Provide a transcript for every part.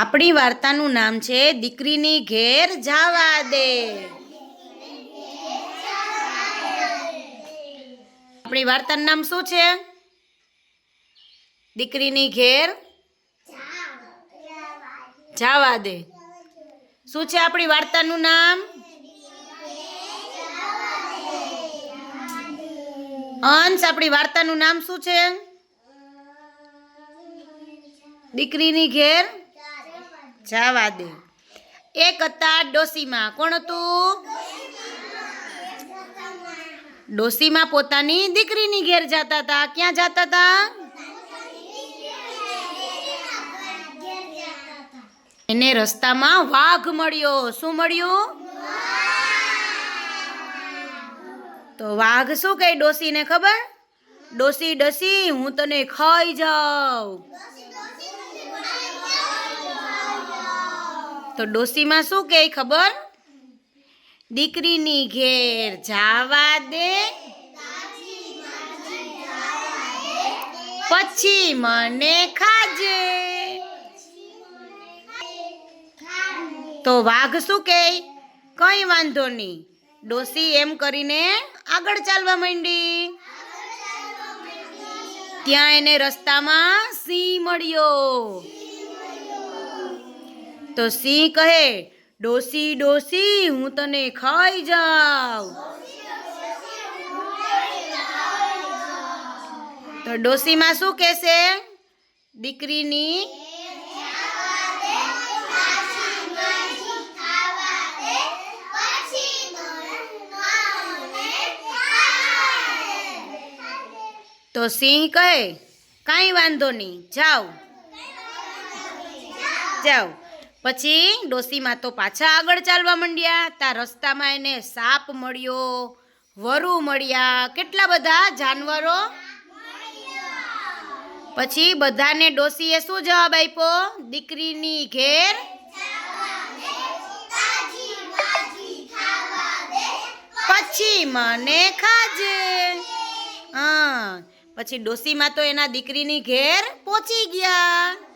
આપણી વાર્તાનું નામ છે દીકરીની ઘેર જાવા દે. આપણી વાર્તાનું નામ શું છે? દીકરીની ઘેર જાવા દે. શું છે આપણી વાર્તાનું નામ? અંશ, આપણી વાર્તાનું નામ શું છે? દીકરીની ઘેર જાવા દે. એક હતા ડોસીમાં કોણ હતું? ડોસીમાં પોતાની દીકરીની ઘેર જતા હતા ક્યાં જતા હતા એને રસ્તામાં વાઘ મળ્યો. શું મળ્યું? તો વાઘ શું કહે ડોસીને ખબર? ડોસી ડસી, હું તને ખાઈ જાઉં. તો ડોસીમાં શું કહે ખબર? દીકરીની ઘેર જાવા દે. પછી મને ખાજે. તો વાઘ શું કહે? કઈ વાંધો નહીં. ડોસી એમ કરીને આગળ ચાલવા માંડી. ત્યાં એને રસ્તામાં સિંહ મળ્યો. તો સિંહ કહે, ડોસી ડોસી, હું તને ખાઈ જાઉં. તો ડોસીમાં શું કહેશે? દીકરીની, તો સિંહ કહે, કાંઈ વાંધો નહીં જાઓ જાઓ પછી ડોસીમાં તો પાછા આગળ ચાલવા માંડ્યા. ત્યાં રસ્તામાં એને સાપ મળ્યો, વરુ મળ્યા, કેટલા બધા જાનવરો? પછી બધાને ડોસીએ શું જવાબ આપ્યો? દીકરીની ઘેર પછી મને ખાજે. હા, પછી ડોસીમાં તો એના દીકરીની ઘેર પહોંચી ગયા.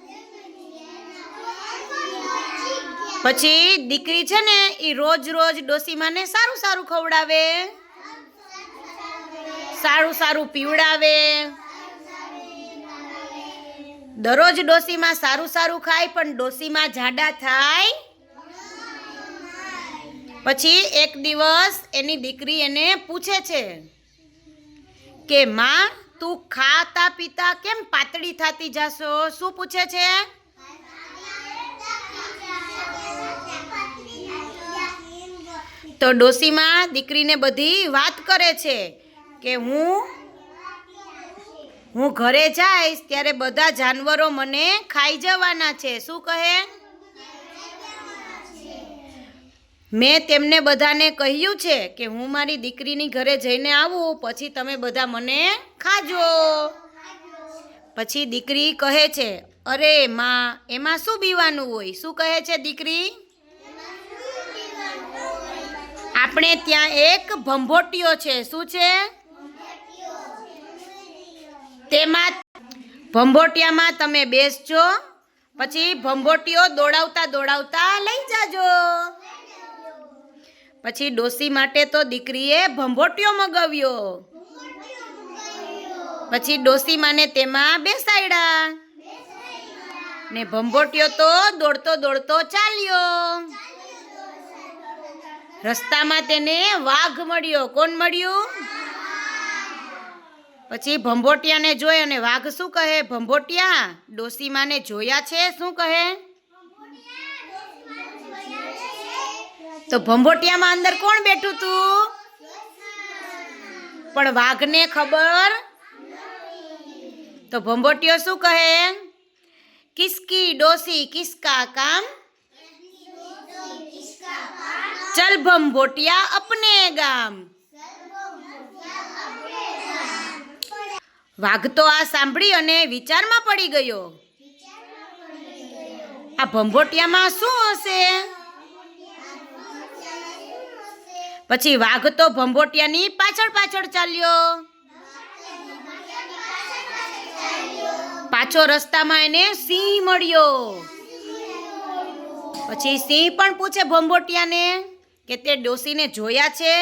પછી દીકરી છે ને એ રોજ રોજ ડોસીમાને સારું સારું ખવડાવે. સારું સારું પીવડાવે. દરરોજ ડોસીમાં સારું સારું ખાય, પણ ડોસીમાં જાડા થાય. પછી એક દિવસ એની દીકરી એને પૂછે છે કે, માં, તું ખાતા પીતા કેમ પાતળી થતી જાશો? શું પૂછે છે? તો ડોસીમાં દીકરીને બધી વાત કરે છે કે હું હું ઘરે જઈશ ત્યારે બધા જાનવરો મને ખાઈ જવાના છે. શું કહે? મેં તેમને બધાને કહ્યું છે કે હું મારી દીકરીની ઘરે જઈને આવું, પછી તમે બધા મને ખાજો. પછી દીકરી કહે છે, અરે, માં, એમાં શું બીવાનું હોય? શું કહે છે દીકરી? આપણે ત્યાં એક ભંભોટીઓ છે. શું છે? તેમાં ભંભોટિયામાં તમે બેસજો. પછી ભંભોટીઓ દોડાવતા દોડાવતા લઈ જાજો. પછી ડોસી માટે તો દીકરીએ ભંભોટીઓ મગાવ્યો. પછી ડોસી માને તેમાં બેસાડ્યા. ને ભંભોટીઓ તો દોડતો દોડતો ચાલ્યો. રસ્તામાં તેને વાઘ મળ્યો. કોણ મળ્યું? પછી ભંભોટિયાને જોઈ અને વાઘ શું કહે? ભંભોટિયા, ડોસીમાને જોયા છે? શું કહે? તો ભંભોટિયામાં અંદર કોણ બેઠું તું? પણ વાઘને ખબર? તો ભંભોટિયો શું કહે? કિસકી ડોસી, કિસકા કામ? ચલ ભંભોટિયા અપને ગામ. વાઘ તો આ સાંભળી અને વિચારમાં પડી ગયો. આ ભંભોટિયામાં શું હશે? પછી વાઘ તો ભંભોટિયાની પાછળ પાછળ ચાલ્યો. પાછો રસ્તામાં એને સિંહ મળ્યો. પછી સિંહ પણ પૂછે ભંભોટિયાને કે તે ડોસીને જોયા છે?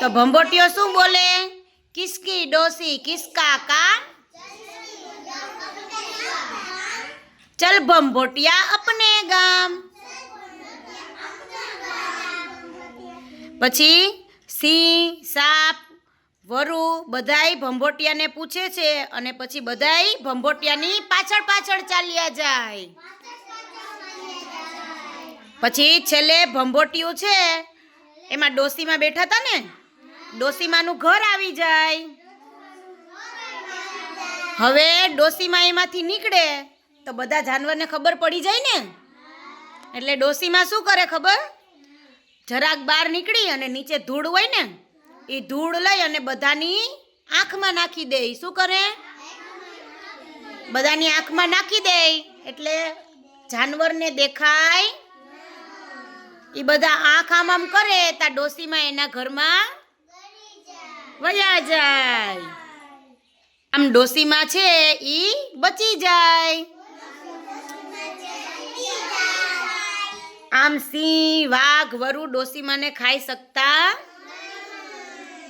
તો ભંભોટિયો શું બોલે? કિસકી ડોસી, કિસકા કા? ચલ ભંભોટિયા અપને ગામ. પછી સિંહ, સાપ, વરુ બધાય ભંભોટિયાને પૂછે છે અને પછી બધાય ભંભોટિયાની પાછળ પાછળ ચાલ્યા જાય. પછી છેલ્લે ભંભોટિયું છે. એમાં ડોસીમાં બેઠા હતા ને? ડોસીમાનું ઘર આવી જાય. હવે ડોસીમાં એમાંથી નીકળે. તો બધા જાનવરને ખબર પડી જાય ને? એટલે ડોસીમાં શું કરે ખબર? જરાક બહાર નીકળી અને નીચે ધૂળ હોય ને, એ ધૂળ લઈ અને બધાની આંખમાં નાખી દે. શું કરે? બધાની આંખમાં નાખી દે. એટલે જાનવરને દેખાય એ બધા આંખ આમ આમ કરે તા ડોસીમાં એના ઘરમાં વયા જાય. આમ ડોસીમાં છે ઈ બચી જાય. આમ સિંહ, વાઘ, વરુ ડોસીમાને ખાઈ શકતા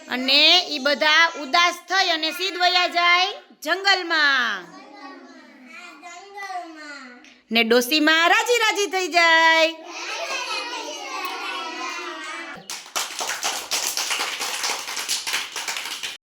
અને ઈ બધા ઉદાસ થઈ અને સીધ વયા જાય જંગલમાં. ને ડોસીમાં રાજી રાજી થઈ જાય.